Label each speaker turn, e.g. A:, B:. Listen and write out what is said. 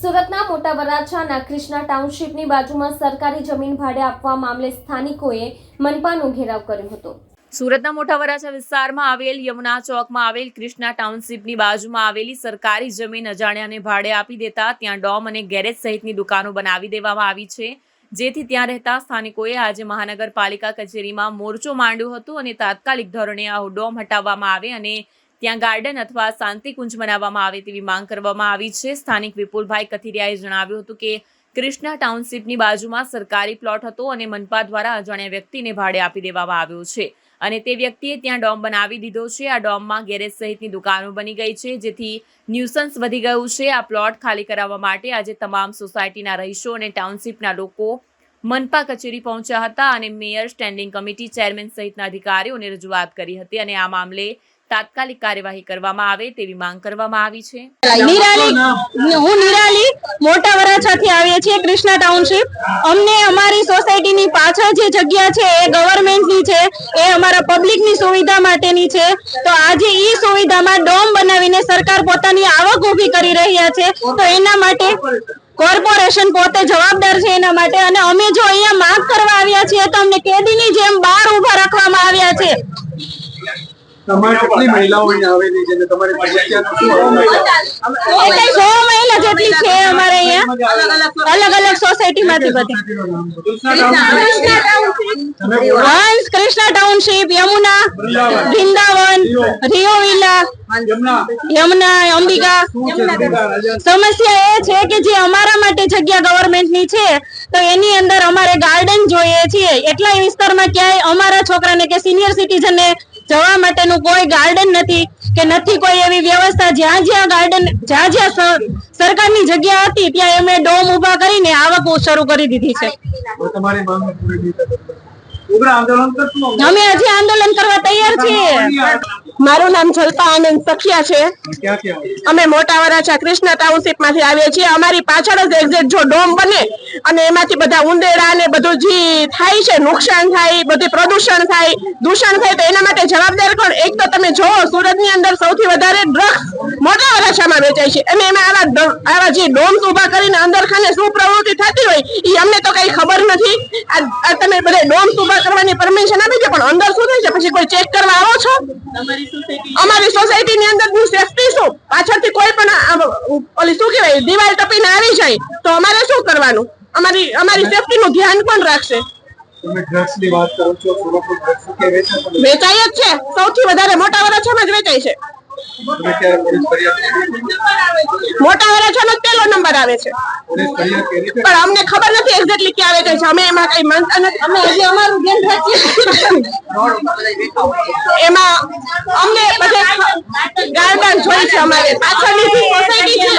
A: સુરતના મોટા વરાછાના કૃષ્ણા ટાઉનશીપની બાજુમાં સરકારી જમીન ભાડે આપવા મામલે સ્થાનિકોએ મનપાનો ઘેરાવ કર્યો હતો.
B: સુરતના મોટા વરાછા વિસ્તારમાં આવેલ યમુના ચોકમાં આવેલ કૃષ્ણા ટાઉનશીપની બાજુમાં આવેલી સરકારી જમીન અજાણ્યાને ભાડે આપી દેતા ત્યાં ડોમ અને ગેરેજ સહિતની દુકાનો બનાવી દેવામાં આવી છે. જેથી ત્યાં રહેતા સ્થાનિકોએ આજે મહાનગરપાલિકા કચેરીમાં મોરચો માંડ્યો હતો અને તાત્કાલિક ધોરણે આ ડોમ હટાવવામાં આવે અને ત્યાં ગાર્ડન અથવા શાંતિકુંજ બનાવવામાં આવે તેવી માંગ કરવામાં આવી છે. સ્થાનિક વિપુલભાઈ કથિરિયાએ જણાવ્યું હતું કે, કૃષ્ણા ટાઉનશીપની બાજુમાં સરકારી પ્લોટ હતો અને મનપા દ્વારા અજાણ્યા વ્યક્તિને ભાડે આપી દેવામાં આવ્યો છે અને તે વ્યક્તિએ ત્યાં ડોમ બનાવી દીધો છે. આ ડોમમાં ગેરેજ સહિતની દુકાનો બની ગઈ છે, જેથી ન્યુસન્સ વધી ગયું છે. આ પ્લોટ ખાલી કરાવવા માટે આજે તમામ સોસાયટીના રહીશો અને ટાઉનશીપના લોકો મનપા કચેરી પહોંચ્યા હતા અને મેયર, સ્ટેન્ડિંગ કમિટી, ચેરમેન સહિતના અધિકારીઓને રજૂઆત કરી હતી અને આ મામલે તાત્કાલિક કાર્યવાહી કરવામાં આવે તેવી માંગ કરવામાં આવી છે.
C: નિરાલી હું નિરાલી મોટા વરાછાથી આવીએ છીએ કૃષ્ણા ટાઉનશીપ. અમને અમારી સોસાયટીની પાછળ જે જગ્યા છે એ ગવર્મેન્ટની છે એ અમારા પબ્લિકની સુવિધા માટેની છે. તો આજે ઈ સુવિધામાં ડોમ બનાવીને સરકાર પોતાની આવક ઊભી કરી રહ્યા છે. તો એના માટે કોર્પોરેશન પોતે જવાબદાર છે એના માટે. અને અમે જો અહીંયા માફ કરવા આવ્યા છીએ તો અમને કેદીની જેમ બહાર ઊભા રાખવામાં આવ્યા છે.
D: તમારે કેટલી મહિલાઓ અહીંયા આવેલી છે અને તમારી સમસ્યાનું શું હલ?
C: એટલે સો મહિલા જેટલી છે અમારે અહીંયા. અલગ અલગ સોસાયટીમાંથી બધી
D: તમે બોલો.
C: Hans Krishna township Yamuna Vrindavan. Rio. Villa Yamuna. Ambika? સમસ્યા એ છે કે જે અમારા માટે જગ્યા ગવર્મેન્ટની છે તો એની અંદર અમારે ગાર્ડન જોઈએ છીએ. એટલા વિસ્તારમાં ક્યાંય અમારા છોકરાને કે સિનિયર સિટીઝનને જવા માટેનું કોઈ ગાર્ડન નથી કે નથી કોઈ એવી વ્યવસ્થા. જ્યાં જ્યાં ગાર્ડન જ્યાં જ્યાં સરકારની જગ્યા હતી ત્યાં એમણે ડોમ ઊભા કરીને આવક શરૂ કરી દીધી છે. અમે હજી આંદોલન કરવા તૈયાર છીએ. મારું નામ જલપા આનંદ સખિયા છે. અમે મોટા વરાછા કૃષ્ણ ટાઉનશીપમાંથી આવીએ છીએ. અમારી પાછળ જ એક્ઝેક્ટ જો ડોમ બને અને એમાંથી બધા ઉંદેડા ને બધું જે થાય છે, નુકસાન થાય, બધું પ્રદૂષણ થાય, દૂષણ થાય, તો એના માટે જવાબદાર કોણ? એક તો તમે જોવો સુરતની અંદર સૌથી વધારે ડ્રગ્સ મોટા વરાછામાં વેચાય છે. અને એમાં આવા આવા જે ડોમ્સ ઊભા કરીને અંદર ખાને શું પ્રવૃત્તિ થતી હોય એ અમને તો કઈ ખબર નથી. આ તમે બધા ડોમ્સ ઊભા કરવાની પરમિશન આપી છે પણ અંદર શું થાય છે? પછી કોઈ ચેક કરવા આવો છો? અમારી સોસાયટી ની અંદરની સેફટી શું? પાછળથી કોઈ પણ ઓલી શું કહેવાય દિવાલ ટપીને આવી જાય તો અમારે શું કરવાનું? અમારી અમારી સેફટી નું ધ્યાન કોણ રાખશે?
D: તમે ડ્રગ્સની વાત કરો છો સુરતમાં ડ્રગ્સ કે વેચાણ તમે
C: વેચાય જ છે. સૌથી વધારે મોટા વરાછામાં જ વેચાય છે. મોટા વરાછાનો જ પહેલો નંબર આવે છે? પણ અમને ખબર નથી એક્ઝેક્ટલી ક્યાં આવે છે. અમે એમાં કઈ માનતા નથી. અમે હજી અમારું ગેમ સાચી એમાં અમને બધે ગાર્ડન જોઈ છે અમારે. પાછળની સોસાયટી છે